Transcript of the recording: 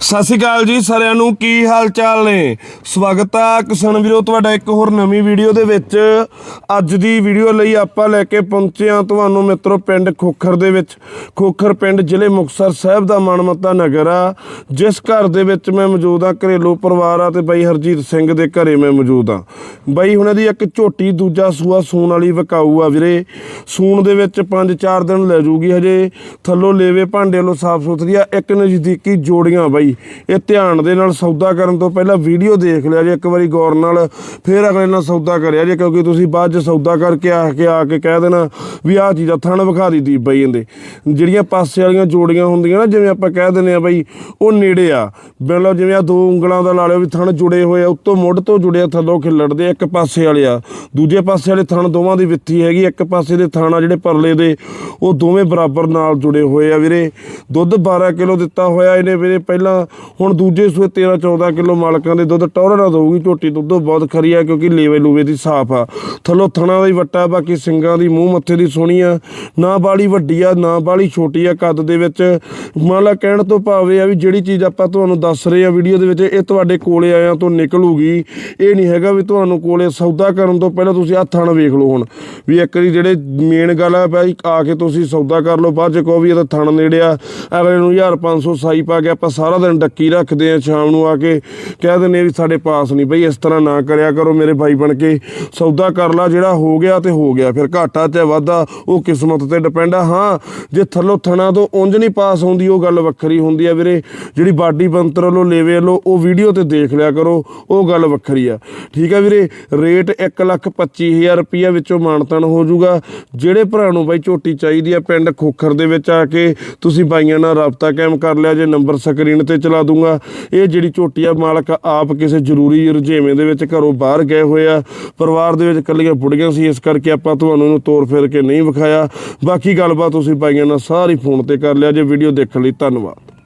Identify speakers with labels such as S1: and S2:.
S1: ਸਤਿ ਸ਼੍ਰੀ ਅਕਾਲ ਜੀ ਸਾਰਿਆਂ ਨੂੰ, ਕੀ ਹਾਲ ਚਾਲ ਨੇ? ਸਵਾਗਤ ਆ ਕਿਸਾਨ ਵੀਰੋ, ਤੁਹਾਡਾ ਇੱਕ ਹੋਰ ਨਵੀਂ ਵੀਡੀਓ ਦੇ ਵਿੱਚ। ਅੱਜ ਦੀ ਵੀਡੀਓ ਲਈ ਆਪਾਂ ਲੈ ਕੇ ਪਹੁੰਚੇ ਆ ਤੁਹਾਨੂੰ ਮਿੱਤਰੋ, ਪਿੰਡ ਖੋਖਰ ਦੇ ਵਿੱਚ। ਖੋਖਰ ਪਿੰਡ ਜ਼ਿਲ੍ਹੇ ਮੁਕਤਸਰ ਸਾਹਿਬ ਦਾ ਮਾਣਮੱਤਾ ਨਗਰ ਆ। ਜਿਸ ਘਰ ਦੇ ਵਿੱਚ ਮੈਂ ਮੌਜੂਦ ਆ ਘਰੇਲੂ ਪਰਿਵਾਰ ਆ ਤੇ ਬਾਈ ਹਰਜੀਤ ਸਿੰਘ ਦੇ ਘਰੇ ਮੈਂ ਮੌਜੂਦ ਆ ਬਾਈ ਉਹਨਾਂ ਦੀ ਇੱਕ ਝੋਟੀ, ਦੂਜਾ ਸੂਆ ਸੂਣ ਵਾਲੀ ਵਿਕਾਊ ਆ ਵੀਰੇ। ਸੂਣ ਦੇ ਵਿੱਚ 5-4 ਦਿਨ ਲੈ ਜੂਗੀ ਹਜੇ। ਥੱਲੋਂ ਲੇਵੇ ਭਾਂਡੇ ਵੱਲੋਂ ਸਾਫ਼ ਸੁਥਰੀ ਆ, ਇੱਕ ਨਜ਼ਦੀਕੀ ਜੋੜੀਆਂ ਬਾਈ। ਇਹ ਧਿਆਨ ਦੇ ਨਾਲ ਸੌਦਾ ਕਰਨ ਤੋਂ ਪਹਿਲਾਂ ਵੀਡੀਓ ਦੇਖ ਲਿਆ ਜੇ ਇੱਕ ਵਾਰੀ ਗੌਰ ਨਾਲ। ਫਿਰ ਅਗਲੇ ਨਾਲ ਸੌਦਾ ਕਰਿਆ ਜੇ ਕਿਉਂਕਿ ਤੁਸੀਂ ਬਾਅਦ ਚ ਸੌਦਾ ਕਰਕੇ ਆ ਕੇ ਆ ਕੇ ਕਹਿ ਦੇਣਾ ਵੀ ਆਹ ਚੀਜ਼ ਆ ਥਣ ਵਿਖਾ ਦਿੱਤੀ ਬਾਈ ਇਹਦੇ। ਜਿਹੜੀਆਂ ਪਾਸੇ ਵਾਲੀਆਂ ਜੋੜੀਆਂ ਹੁੰਦੀਆਂ ਨਾ ਜਿਵੇਂ ਆਪਾਂ ਕਹਿ ਦਿੰਦੇ ਆ ਬਈ ਉਹ ਨੇੜੇ ਆ। ਬਿਲਕੁਲ ਜਿਵੇਂ ਆ ਦੋ ਉਂਗਲਾਂ ਦਾ ਲਾ ਲਿਓ ਵੀ ਥਣ ਜੁੜੇ ਹੋਏ ਆ ਉੱਤੋਂ ਮੁੱਢ ਤੋਂ ਜੁੜਿਆ ਥੱਲੋਂ ਖਿਲੜਦੇ ਆ, ਇੱਕ ਪਾਸੇ ਵਾਲੇ ਆ। ਦੂਜੇ ਪਾਸੇ ਵਾਲੇ ਥਣ ਦੋਵਾਂ ਦੀ ਵਿੱਥੀ ਹੈਗੀ ਇੱਕ ਪਾਸੇ ਦੇ ਥਣ ਆ ਜਿਹੜੇ ਪਰਲੇ ਦੇ ਉਹ ਦੋਵੇਂ ਬਰਾਬਰ ਨਾਲ ਜੁੜੇ ਹੋਏ ਆ ਵੀਰੇ। ਦੁੱਧ 12 ਕਿਲੋ ਦਿੱਤਾ ਹੋਇਆ ਇਹਨੇ ਵੀਰੇ ਪਹਿਲਾਂ ਹੁਣ ਦੂਜੇ ਸੂਏ 13 14 ਕਿਲੋ ਮਾਲਕਾਂ ਦੇ ਦੁੱਧ ਟੌਰ ਦਊਗੀ। ਝੋਟੀ ਦੁੱਧ ਬਹੁਤ ਖਰੀ ਆ ਕਿਉਂਕਿ ਲੇਵੇ ਲੂਵੇ ਦੀ ਸਾਫ਼ ਆ। ਥੱਲੋਂ ਥਣਾ ਦਾ ਹੀ ਵੱਟਾ, ਬਾਕੀ ਸਿੰਗਾਂ ਦੀ ਮੂੰਹ ਮੱਥੇ ਦੀ ਸੋਹਣੀ ਆ। ਨਾ ਬਾਲੀ ਵੱਡੀ ਆ, ਨਾ ਬਾਲੀ ਛੋਟੀ ਆ ਕੱਦ ਦੇ ਵਿੱਚ। ਮੰਨ ਲਾ ਕਹਿਣ ਤੋਂ ਭਾਵੇਂ ਆ ਵੀ ਜਿਹੜੀ ਚੀਜ਼ ਆਪਾਂ ਤੁਹਾਨੂੰ ਦੱਸ ਰਹੇ ਆ ਵੀਡੀਓ ਦੇ ਵਿੱਚ, ਇਹ ਤੁਹਾਡੇ ਕੋਲੇ ਆਇਆ ਤੋਂ ਨਿਕਲੂਗੀ। ਇਹ ਨਹੀਂ ਹੈਗਾ ਵੀ ਤੁਹਾਨੂੰ ਕੋਲੇ ਸੌਦਾ ਕਰਨ ਤੋਂ ਪਹਿਲਾਂ ਤੁਸੀਂ ਹੱਥਾਂ ਨਾਲ ਵੇਖ ਲਓ ਹੁਣ। ਵੀ ਇੱਕ ਵਾਰੀ ਜਿਹੜੇ ਮੇਨ ਗੱਲ ਆ ਭਾਈ, ਆ ਕੇ ਤੁਸੀਂ ਸੌਦਾ ਕਰ ਲਓ। ਬਾਅਦ ਚ ਕਹੋ ਵੀ ਇਹ ਤਾਂ ਥਣ ਨੇੜੇ ਆ। ਅਗਲੇ ਨੂੰ 1500 ਸਾਈ ਪਾ ਕੇ ਆਪਾਂ ਸਾਰਾ ਦਿਨ ਡੱਕੀ ਰੱਖਦੇ ਆ, ਸ਼ਾਮ ਨੂੰ ਆ ਕੇ ਕਹਿ ਦਿੰਦੇ ਵੀ ਸਾਡੇ ਪਾਸ ਨਹੀਂ ਬਈ, ਇਸ ਤਰ੍ਹਾਂ ਨਾ ਕਰਿਆ ਕਰੋ ਮੇਰੇ ਭਾਈ ਬਣ ਕੇ। ਸੌਦਾ ਕਰ ਲਾ, ਜਿਹੜਾ ਹੋ ਗਿਆ ਤੇ ਹੋ ਗਿਆ। ਫਿਰ ਘਾਟਾ ਤੇ ਵਾਧਾ, ਉਹ ਕਿਸਮਤ ਤੇ ਡਿਪੈਂਡ ਆ। ਹਾਂ, ਜੇ ਥੱਲੋਂ ਥਣਾ ਤੋਂ ਉਂਝ ਨਹੀਂ ਪਾਸ ਹੁੰਦੀ, ਉਹ ਗੱਲ ਵੱਖਰੀ ਹੁੰਦੀ ਆ ਵੀਰੇ। ਜਿਹੜੀ ਬਾਡੀ ਬੰਤਰ ਵੱਲੋਂ, ਲੇਵੇ ਵੱਲੋਂ, ਉਹ ਵੀਡੀਓ ਤੇ ਦੇਖ ਲਿਆ ਕਰੋ, ਉਹ ਗੱਲ ਵੱਖਰੀ ਆ। ਠੀਕ ਆ ਵੀਰੇ ਰੇਟ 125000 ਰੁਪਈਆ ਵਿੱਚੋਂ ਮਾਨਤਨ ਹੋ ਜਾਊਗਾ। ਜਿਹੜੇ ਭਰਾ ਨੂੰ ਬਾਈ ਝੋਟੀ ਚਾਹੀਦੀ ਆ, ਪਿੰਡ ਖੋਖਰ ਦੇ ਵਿੱਚ ਆ ਕੇ, ਤੁਸੀਂ ਬਾਈਆਂ ਨਾਲ ਰਾਬਤਾ ਕਾਇਮ ਕਰ ਲਿਆ, ਜੇ ਨੰਬਰ ਸਕਰੀਨ ਤੇ ਚਲਾ ਦੂੰਗਾ। ਇਹ ਜਿਹੜੀ ਝੋਟੀਆ ਮਾਲਕ ਆਪ ਕਿਸੇ ਜ਼ਰੂਰੀ ਰੁਝੇਵੇਂ ਦੇ ਵਿੱਚ ਘਰੋਂ ਬਾਹਰ ਗਏ ਹੋਏ ਆ। ਪਰਿਵਾਰ ਦੇ ਵਿੱਚ ਇਕੱਲੀਆਂ ਬੁੜੀਆਂ ਸੀ, ਇਸ ਕਰਕੇ ਆਪਾਂ ਤੁਹਾਨੂੰ ਇਹਨੂੰ ਤੋਰ ਫੇਰ ਕੇ ਨਹੀਂ ਵਿਖਾਇਆ। ਬਾਕੀ ਗੱਲਬਾਤ ਤੁਸੀਂ ਬਾਈਆਂ ਨਾਲ ਸਾਰੀ ਫੋਨ ਤੇ ਕਰ ਲਿਆ। ਜੇ ਵੀਡੀਓ ਦੇਖਣ ਲਈ ਧੰਨਵਾਦ।